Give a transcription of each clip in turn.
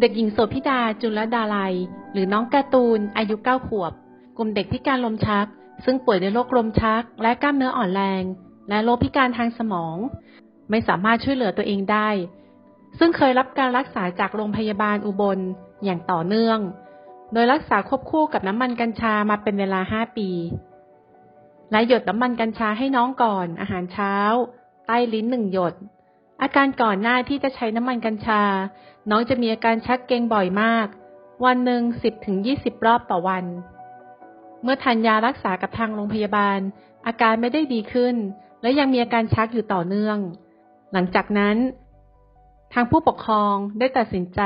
เด็กหญิงโสภิดาจุลดาลัย หรือน้องการ์ตูน อายุ 9 ขวบ กลุ่มเด็กพิการลมชัก ซึ่งป่วยด้วยโรคลมชัก และกล้ามเนื้ออ่อนแรง และโรคพิการทางสมอง ไม่สามารถช่วยเหลือตัวเองได้ ซึ่งเคยรับการรักษาจากโรงพยาบาลอุบลอย่างต่อเนื่อง โดยรักษาควบคู่กับน้ำมันกัญชามาเป็นเวลา 5 ปี และหยดน้ำมันกัญชาให้น้องก่อนอาหารเช้า ใต้ลิ้นหนึ่งหยด อาการก่อนหน้าที่จะใช้น้ำมันกัญชา น้องจะมีอาการชักเกรงบ่อยมาก วันหนึ่ง10ถึง20รอบต่อวัน เมื่อทานยารักษากับทางโรงพยาบาล อาการไม่ได้ดีขึ้น และยังมีอาการชักอยู่ต่อเนื่อง หลังจากนั้น ทางผู้ปกครองได้ตัดสินใจ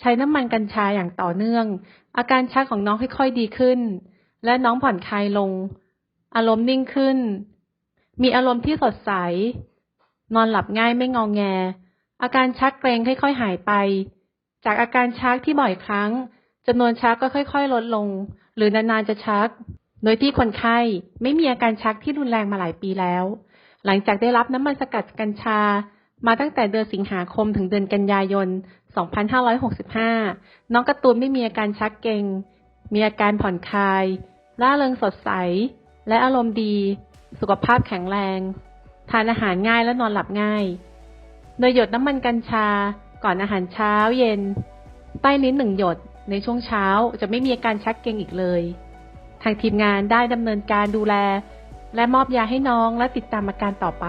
ใช้น้ำมันกัญชาอย่างต่อเนื่อง อาการชักของน้องค่อยๆดีขึ้น และน้องผ่อนคลายลง อารมณ์นิ่งขึ้น มีอารมณ์ที่สดใส นอนหลับง่ายไม่งองแง อาการชักเกรงค่อยๆหายไป จากอาการชักที่บ่อยครั้งจำนวนชักก็ค่อย ๆ ลดลง หรือนานๆจะชัก โดยที่คนไข้ไม่มีอาการชักที่รุนแรงมาหลายปีแล้ว หลังจากได้รับน้ำมันสกัดกัญชา มาตั้งแต่เดือนสิงหาคมถึงเดือนกันยายน 2565 น้องกร์ตูนไม่มีอาการชักเกร็ง มีอาการผ่อนคลาย ร่าเริงสดใส และอารมณ์ดี สุขภาพแข็งแรง ทานอาหารง่ายและนอนหลับง่าย โดยหยดน้ำมันกัญชา ก่อนอาหารเช้าเย็น ใต้ลิ้นหนึ่งหยดในช่วงเช้าจะไม่มีอาการชักเกร็งอีกเลย ทางทีมงานได้ดำเนินการดูแล และมอบยาให้น้องและติดตามอาการต่อไป